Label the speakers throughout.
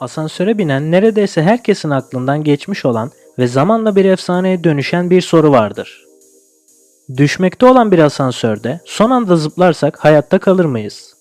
Speaker 1: Asansöre binen neredeyse herkesin aklından geçmiş olan ve zamanla bir efsaneye dönüşen bir soru vardır. Düşmekte olan bir asansörde son anda zıplarsak hayatta kalır mıyız?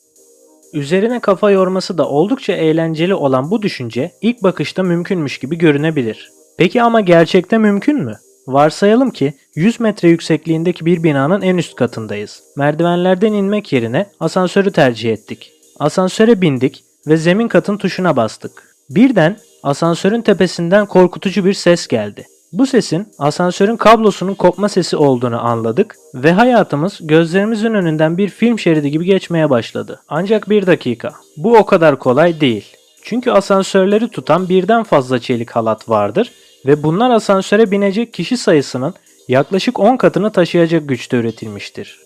Speaker 1: Üzerine kafa yorması da oldukça eğlenceli olan bu düşünce ilk bakışta mümkünmüş gibi görünebilir. Peki ama gerçekte mümkün mü? Varsayalım ki 100 metre yüksekliğindeki bir binanın en üst katındayız. Merdivenlerden inmek yerine asansörü tercih ettik. Asansöre bindik ve zemin katın tuşuna bastık. Birden asansörün tepesinden korkutucu bir ses geldi. Bu sesin asansörün kablosunun kopma sesi olduğunu anladık ve hayatımız gözlerimizin önünden bir film şeridi gibi geçmeye başladı. Ancak bir dakika. Bu o kadar kolay değil. Çünkü asansörleri tutan birden fazla çelik halat vardır ve bunlar asansöre binecek kişi sayısının yaklaşık 10 katını taşıyacak güçte üretilmiştir.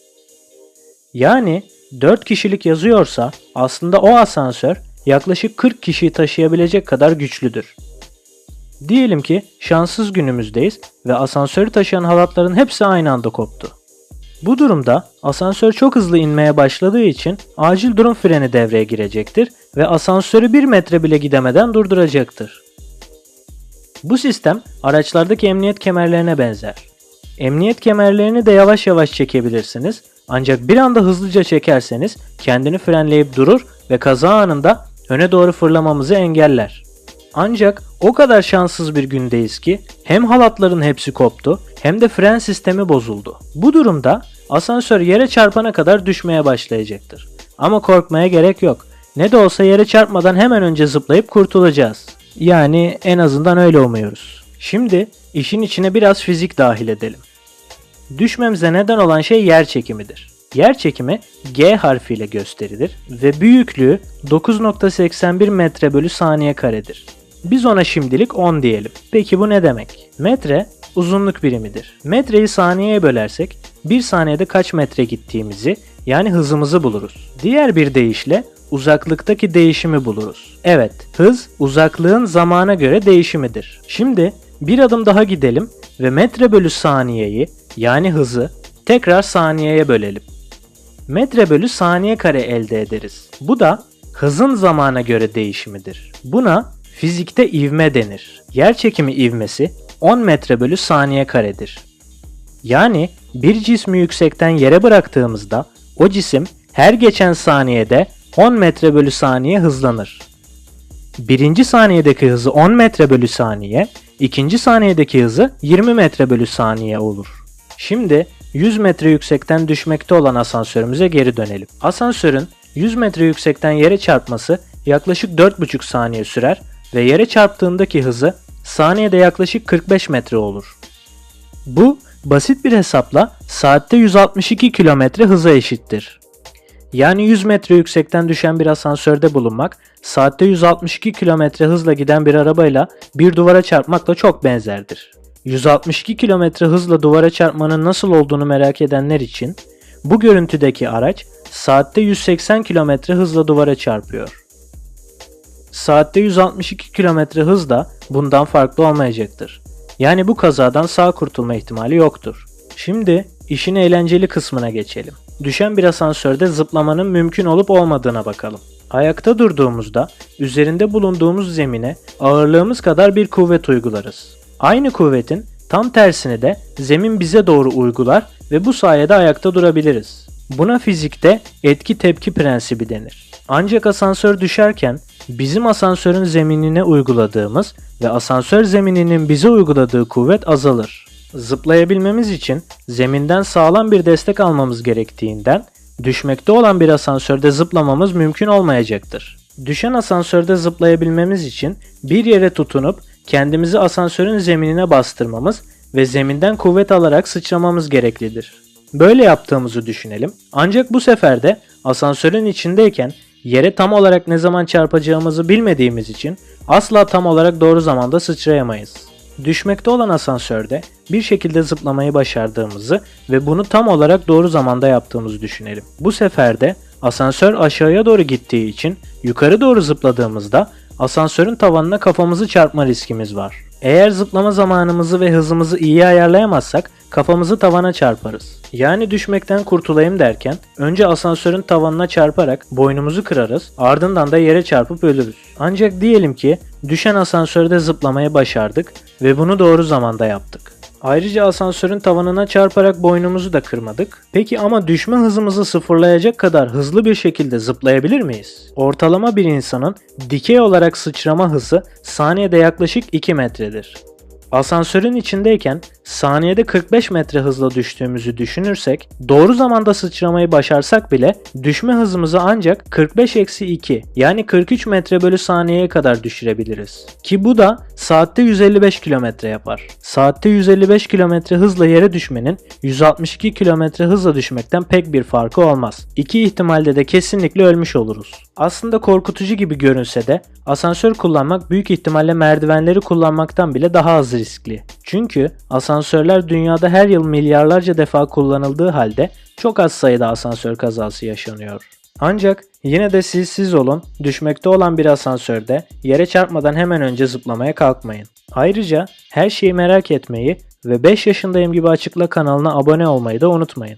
Speaker 1: Yani 4 kişilik yazıyorsa aslında o asansör yaklaşık 40 kişiyi taşıyabilecek kadar güçlüdür. Diyelim ki şanssız günümüzdeyiz ve asansörü taşıyan halatların hepsi aynı anda koptu. Bu durumda asansör çok hızlı inmeye başladığı için acil durum freni devreye girecektir ve asansörü 1 metre bile gidemeden durduracaktır. Bu sistem araçlardaki emniyet kemerlerine benzer. Emniyet kemerlerini de yavaş yavaş çekebilirsiniz ancak bir anda hızlıca çekerseniz kendini frenleyip durur ve kaza anında öne doğru fırlamamızı engeller. Ancak o kadar şanssız bir gündeyiz ki hem halatların hepsi koptu hem de fren sistemi bozuldu. Bu durumda asansör yere çarpana kadar düşmeye başlayacaktır. Ama korkmaya gerek yok. Ne de olsa yere çarpmadan hemen önce zıplayıp kurtulacağız. Yani en azından öyle umuyoruz. Şimdi işin içine biraz fizik dahil edelim. Düşmemize neden olan şey yer çekimidir. Yer çekimi G harfiyle gösterilir ve büyüklüğü 9.81 metre bölü saniye karedir. Biz ona şimdilik 10 diyelim. Peki bu ne demek? Metre uzunluk birimidir. Metreyi saniyeye bölersek 1 saniyede kaç metre gittiğimizi yani hızımızı buluruz. Diğer bir deyişle uzaklıktaki değişimi buluruz. Evet, hız uzaklığın zamana göre değişimidir. Şimdi bir adım daha gidelim ve metre bölü saniyeyi yani hızı tekrar saniyeye bölelim. Metre bölü saniye kare elde ederiz. Bu da hızın zamana göre değişimidir. Buna fizikte ivme denir. Yer çekimi ivmesi 10 metre bölü saniye karedir. Yani bir cismi yüksekten yere bıraktığımızda o cisim her geçen saniyede 10 metre bölü saniye hızlanır. Birinci saniyedeki hızı 10 metre bölü saniye, ikinci saniyedeki hızı 20 metre bölü saniye olur. Şimdi 100 metre yüksekten düşmekte olan asansörümüze geri dönelim. Asansörün 100 metre yüksekten yere çarpması yaklaşık 4,5 saniye sürer ve yere çarptığındaki hızı saniyede yaklaşık 45 metre olur. Bu basit bir hesapla saatte 162 kilometre hıza eşittir. Yani 100 metre yüksekten düşen bir asansörde bulunmak, saatte 162 kilometre hızla giden bir arabayla bir duvara çarpmakla çok benzerdir. 162 kilometre hızla duvara çarpmanın nasıl olduğunu merak edenler için bu görüntüdeki araç saatte 180 kilometre hızla duvara çarpıyor. Saatte 162 kilometre hız da bundan farklı olmayacaktır. Yani bu kazadan sağ kurtulma ihtimali yoktur. Şimdi işin eğlenceli kısmına geçelim. Düşen bir asansörde zıplamanın mümkün olup olmadığına bakalım. Ayakta durduğumuzda üzerinde bulunduğumuz zemine ağırlığımız kadar bir kuvvet uygularız. Aynı kuvvetin tam tersini de zemin bize doğru uygular ve bu sayede ayakta durabiliriz. Buna fizikte etki tepki prensibi denir. Ancak asansör düşerken bizim asansörün zeminine uyguladığımız ve asansör zemininin bize uyguladığı kuvvet azalır. Zıplayabilmemiz için zeminden sağlam bir destek almamız gerektiğinden düşmekte olan bir asansörde zıplamamız mümkün olmayacaktır. Düşen asansörde zıplayabilmemiz için bir yere tutunup kendimizi asansörün zeminine bastırmamız ve zeminden kuvvet alarak sıçramamız gereklidir. Böyle yaptığımızı düşünelim. Ancak bu sefer de asansörün içindeyken yere tam olarak ne zaman çarpacağımızı bilmediğimiz için asla tam olarak doğru zamanda sıçrayamayız. Düşmekte olan asansörde bir şekilde zıplamayı başardığımızı ve bunu tam olarak doğru zamanda yaptığımızı düşünelim. Bu sefer de asansör aşağıya doğru gittiği için yukarı doğru zıpladığımızda asansörün tavanına kafamızı çarpma riskimiz var. Eğer zıplama zamanımızı ve hızımızı iyi ayarlayamazsak kafamızı tavana çarparız. Yani düşmekten kurtulayım derken önce asansörün tavanına çarparak boynumuzu kırarız ardından da yere çarpıp ölürüz. Ancak diyelim ki düşen asansörde zıplamayı başardık ve bunu doğru zamanda yaptık. Ayrıca asansörün tavanına çarparak boynumuzu da kırmadık. Peki ama düşme hızımızı sıfırlayacak kadar hızlı bir şekilde zıplayabilir miyiz? Ortalama bir insanın dikey olarak sıçrama hızı saniyede yaklaşık 2 metredir. Asansörün içindeyken saniyede 45 metre hızla düştüğümüzü düşünürsek doğru zamanda sıçramayı başarsak bile düşme hızımızı ancak 45-2 yani 43 metre bölü saniyeye kadar düşürebiliriz. Ki bu da saatte 155 kilometre yapar. Saatte 155 kilometre hızla yere düşmenin 162 kilometre hızla düşmekten pek bir farkı olmaz. İki ihtimalde de kesinlikle ölmüş oluruz. Aslında korkutucu gibi görünse de asansör kullanmak büyük ihtimalle merdivenleri kullanmaktan bile daha az riskli. Çünkü asansörler dünyada her yıl milyarlarca defa kullanıldığı halde çok az sayıda asansör kazası yaşanıyor. Ancak yine de siz siz olun, düşmekte olan bir asansörde yere çarpmadan hemen önce zıplamaya kalkmayın. Ayrıca her şeyi merak etmeyi ve 5 yaşındayım gibi açıkla kanalına abone olmayı da unutmayın.